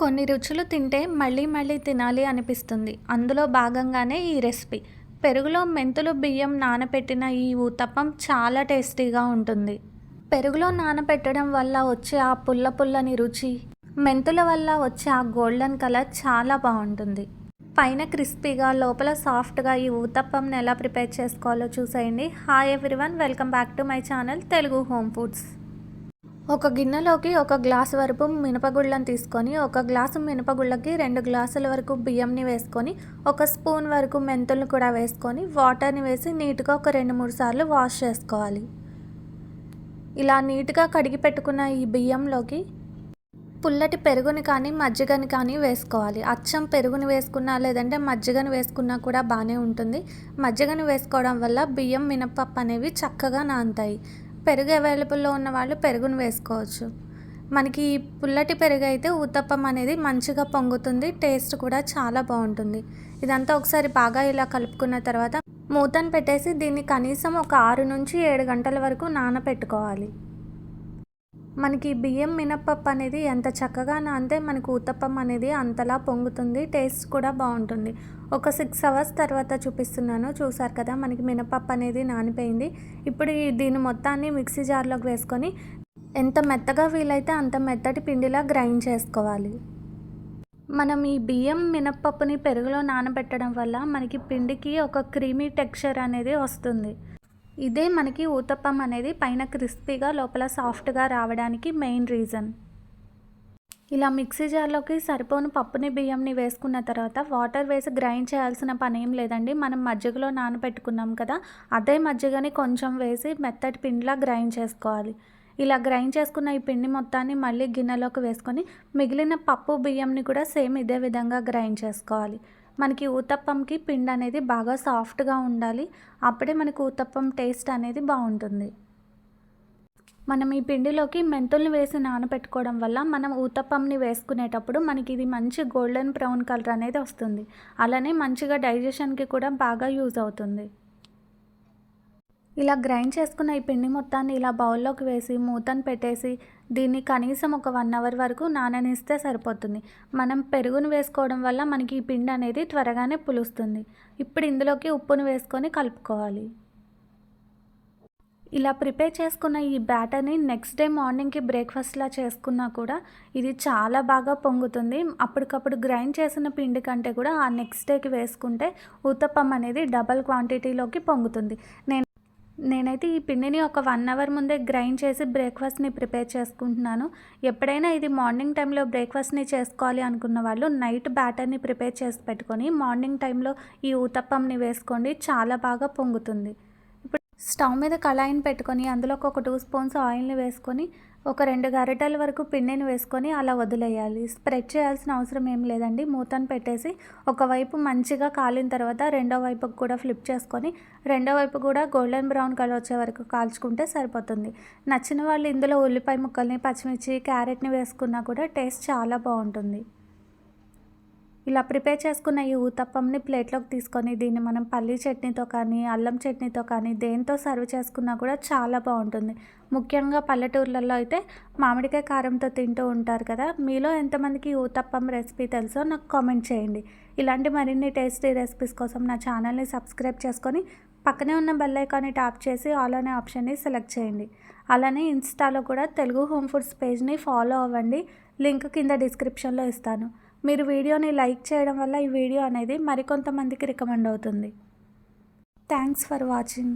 కొన్ని రుచులు తింటే మళ్ళీ మళ్ళీ తినాలి అనిపిస్తుంది. అందులో భాగంగానే ఈ రెసిపీ. పెరుగులో మెంతులు బియ్యం నానబెట్టిన ఈ ఊతప్పం చాలా టేస్టీగా ఉంటుంది. పెరుగులో నానబెట్టడం వల్ల వచ్చే ఆ పుల్ల పుల్లని రుచి మెంతుల వల్ల వచ్చే ఆ గోల్డెన్ కలర్ చాలా బాగుంటుంది. పైన క్రిస్పీగా లోపల సాఫ్ట్గా ఈ ఊతప్పంని ఎలా ప్రిపేర్ చేసుకోవాలో చూసేయండి. Hi everyone welcome back to my channel Telugu home foods. ఒక గిన్నెలోకి ఒక గ్లాస్ వరకు మినపగుళ్ళను తీసుకొని ఒక గ్లాసు మినపగుళ్ళకి రెండు గ్లాసుల వరకు బియ్యంని వేసుకొని ఒక స్పూన్ వరకు మెంతులను కూడా వేసుకొని వాటర్ని వేసి నీట్గా ఒక రెండు మూడు సార్లు వాష్ చేసుకోవాలి. ఇలా నీట్గా కడిగి పెట్టుకున్న ఈ బియ్యంలోకి పుల్లటి పెరుగుని కానీ మజ్జిగని కానీ వేసుకోవాలి. అచ్చం పెరుగుని వేసుకున్నా లేదంటే మజ్జిగని వేసుకున్నా కూడా బాగానే ఉంటుంది. మజ్జిగని వేసుకోవడం వల్ల బియ్యం మినపప్పు అనేవి చక్కగా నాంతాయి పెరుగు అవైలబుల్లో ఉన్న వాళ్ళు పెరుగును వేసుకోవచ్చు. మనకి ఈ పుల్లటి పెరుగు అయితే ఉత్తప్పం అనేది మంచిగా పొంగుతుంది టేస్ట్ కూడా చాలా బాగుంటుంది. ఇదంతా ఒకసారి బాగా ఇలా కలుపుకున్న తర్వాత మూతను పెట్టేసి దీన్ని కనీసం ఒక ఆరు నుంచి ఏడు గంటల వరకు నానపెట్టుకోవాలి. మనకి బియ్యం మినప్పప్పు అనేది ఎంత చక్కగా నానితే మనకు ఊతప్పం అనేది అంతలా పొంగుతుంది టేస్ట్ కూడా బాగుంటుంది. ఒక సిక్స్ అవర్స్ తర్వాత చూపిస్తున్నాను. చూసారు కదా మనకి మినపప్పు అనేది నానిపోయింది. ఇప్పుడు దీని మొత్తాన్ని మిక్సీ జార్లోకి వేసుకొని ఎంత మెత్తగా వీలైతే అంత మెత్తటి పిండిలా గ్రైండ్ చేసుకోవాలి. మనం ఈ బియ్యం మినప్పప్పుని పెరుగులో నానబెట్టడం వల్ల మనకి పిండికి ఒక క్రీమీ టెక్స్చర్ అనేది వస్తుంది. ఇదే మనకి ఊతప్పం అనేది పైన క్రిస్పీగా లోపల సాఫ్ట్గా రావడానికి మెయిన్ రీజన్. ఇలా మిక్సీ జార్లోకి సరిపోను పప్పుని బియ్యంని వేసుకున్న తర్వాత వాటర్ వేసి గ్రైండ్ చేయాల్సిన పని ఏం లేదండి. మనం మజ్జిగలో నానబెట్టుకున్నాం కదా అదే మజ్జిగని కొంచెం వేసి మెత్తటి పిండిలా గ్రైండ్ చేసుకోవాలి. ఇలా గ్రైండ్ చేసుకున్న ఈ పిండి మొత్తాన్ని మళ్ళీ గిన్నెలోకి వేసుకొని మిగిలిన పప్పు బియ్యంని కూడా సేమ్ ఇదే విధంగా గ్రైండ్ చేసుకోవాలి. మనకి ఊతప్పంకి పిండి అనేది బాగా సాఫ్ట్గా ఉండాలి. అప్పుడే మనకి ఊతప్పం టేస్ట్ అనేది బాగుంటుంది. మనం ఈ పిండిలోకి మెంతుల్ని వేసి నానబెట్టుకోవడం వల్ల మనం ఊతప్పంని వేసుకునేటప్పుడు మనకి ఇది మంచి గోల్డెన్ బ్రౌన్ కలర్ అనేది వస్తుంది. అలానే మంచిగా డైజెషన్కి కూడా బాగా యూజ్ అవుతుంది. ఇలా గ్రైండ్ చేసుకున్న ఈ పిండి మొత్తాన్ని ఇలా బౌల్లోకి వేసి మూతను పెట్టేసి దీన్ని కనీసం ఒక వన్ అవర్ వరకు నాననిస్తే సరిపోతుంది. మనం పెరుగును వేసుకోవడం వల్ల మనకి ఈ పిండి అనేది త్వరగానే పులుస్తుంది. ఇప్పుడు ఇందులోకి ఉప్పును వేసుకొని కలుపుకోవాలి. ఇలా ప్రిపేర్ చేసుకున్న ఈ బ్యాటర్ని నెక్స్ట్ డే మార్నింగ్కి బ్రేక్ఫాస్ట్లా చేసుకున్నా కూడా ఇది చాలా బాగా పొంగుతుంది. అప్పటికప్పుడు గ్రైండ్ చేసిన పిండి కంటే కూడా ఆ నెక్స్ట్ డేకి వేసుకుంటే ఊతప్పం అనేది డబల్ క్వాంటిటీలోకి పొంగుతుంది. నేను నేనైతే ఈ పిండిని ఒక వన్ అవర్ ముందే గ్రైండ్ చేసి బ్రేక్ఫాస్ట్ని ప్రిపేర్ చేసుకుంటున్నాను. ఎప్పుడైనా ఇది మార్నింగ్ టైంలో బ్రేక్ఫాస్ట్ని చేసుకోవాలి అనుకున్న వాళ్ళు నైట్ బ్యాటర్ని ప్రిపేర్ చేసి పెట్టుకొని మార్నింగ్ టైంలో ఈ ఊతప్పంని వేసుకోండి. చాలా బాగా పొంగుతుంది. స్టవ్ మీద కళాయిని పెట్టుకొని అందులోకి ఒక టూ స్పూన్స్ ఆయిల్ని వేసుకొని ఒక రెండు గరిటెల వరకు పిండిని వేసుకొని అలా వదిలేయాలి. స్ప్రెడ్ చేయాల్సిన అవసరం ఏం లేదండి. మూతను పెట్టేసి ఒకవైపు మంచిగా కాలిన తర్వాత రెండో వైపుకు కూడా ఫ్లిప్ చేసుకొని రెండో వైపు కూడా గోల్డెన్ బ్రౌన్ కలర్ వచ్చే వరకు కాల్చుకుంటే సరిపోతుంది. నచ్చిన వాళ్ళు ఇందులో ఉల్లిపాయ ముక్కల్ని పచ్చిమిర్చి క్యారెట్ని వేసుకున్నా కూడా టేస్ట్ చాలా బాగుంటుంది. ఇలా ప్రిపేర్ చేసుకున్న ఈ ఊతప్పంని ప్లేట్లోకి తీసుకొని దీన్ని మనం పల్లీ చట్నీతో కానీ అల్లం చట్నీతో కానీ దేంతో సర్వ్ చేసుకున్నా కూడా చాలా బాగుంటుంది. ముఖ్యంగా పల్లెటూర్లలో అయితే మామిడికాయ కారంతో తింటూ ఉంటారు కదా. మీలో ఎంతమందికి ఊతప్పం రెసిపీ తెలుసో నాకు కామెంట్ చేయండి. ఇలాంటి మరిన్ని టేస్టీ రెసిపీస్ కోసం నా ఛానల్ని సబ్స్క్రైబ్ చేసుకొని పక్కనే ఉన్న బెల్ ఐకాన్ని ట్యాప్ చేసి ఆల్ అనే ఆప్షన్ని సెలెక్ట్ చేయండి. అలానే ఇన్స్టాలో కూడా తెలుగు హోమ్ ఫుడ్స్ పేజ్ని ఫాలో అవ్వండి. లింక్ కింద డిస్క్రిప్షన్లో ఇస్తాను. మీరు వీడియోని లైక్ చేయడం వల్ల ఈ వీడియో అనేది మరికొంతమందికి రికమెండ్ అవుతుంది. Thanks for watching.